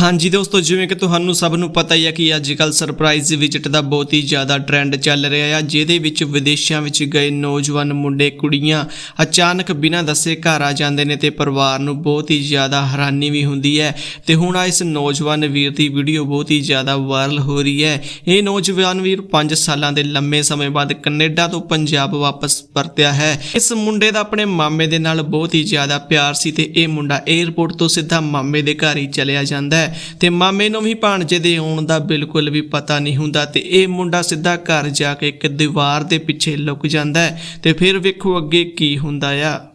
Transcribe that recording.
ਹਾਂਜੀ ਦੋਸਤੋ, ਜਿਵੇਂ ਕਿ ਤੁਹਾਨੂੰ ਸਭ ਨੂੰ ਪਤਾ ਹੀ ਹੈ ਕਿ ਅੱਜ ਕੱਲ ਸਰਪ੍ਰਾਈਜ਼ ਵਿਜ਼ਿਟ ਦਾ ਬਹੁਤ ਹੀ ਜ਼ਿਆਦਾ ਟ੍ਰੈਂਡ ਚੱਲ ਰਿਹਾ ਆ, ਜਿਹਦੇ ਵਿੱਚ ਵਿਦੇਸ਼ਾਂ ਵਿੱਚ ਗਏ ਨੌਜਵਾਨ ਮੁੰਡੇ, ਕੁੜੀਆਂ ਅਚਾਨਕ ਬਿਨਾਂ ਦੱਸੇ ਘਰ ਆ ਜਾਂਦੇ ਨੇ ਤੇ ਪਰਿਵਾਰ ਨੂੰ ਬਹੁਤ ਹੀ ਜ਼ਿਆਦਾ ਹੈਰਾਨੀ ਵੀ ਹੁੰਦੀ ਹੈ। ਤੇ ਹੁਣ ਆ ਇਸ ਨੌਜਵਾਨ ਵੀਰ ਦੀ ਵੀਡੀਓ ਬਹੁਤ ਹੀ ਜ਼ਿਆਦਾ ਵਾਇਰਲ ਹੋ ਰਹੀ ਹੈ। ਇਹ ਨੌਜਵਾਨ ਵੀਰ 5 ਸਾਲਾਂ ਦੇ ਲੰਮੇ ਸਮੇਂ ਬਾਅਦ ਕੈਨੇਡਾ ਤੋਂ ਪੰਜਾਬ ਵਾਪਸ ਪਰਤਿਆ ਹੈ। ਇਸ ਮੁੰਡੇ ਦਾ ਆਪਣੇ ਮਾਮੇ ਦੇ ਨਾਲ ਬਹੁਤ ਹੀ ਜ਼ਿਆਦਾ ਪਿਆਰ ਸੀ ਤੇ ਇਹ ਮੁੰਡਾ 에ਅਰਪੋਰਟ ਤੋਂ ਸਿੱਧਾ ਮਾਮੇ ਦੇ ਘਰ ਹੀ ਚਲਿਆ ਜਾਂਦਾ ਹੈ ਤੇ ਮਾਮੇ ਨੂੰ ਵੀ ਭਾਣਜੇ ਦੇ ਆਉਣ ਦਾ ਬਿਲਕੁਲ ਵੀ ਪਤਾ ਨਹੀਂ ਹੁੰਦਾ ਤੇ ਇਹ ਮੁੰਡਾ ਸਿੱਧਾ ਘਰ ਜਾ ਕੇ ਇੱਕ ਦੀਵਾਰ ਦੇ ਪਿੱਛੇ ਲੁਕ ਜਾਂਦਾ ਹੈ ਤੇ ਫਿਰ ਵੇਖੋ ਅੱਗੇ ਕੀ ਹੁੰਦਾ ਆ।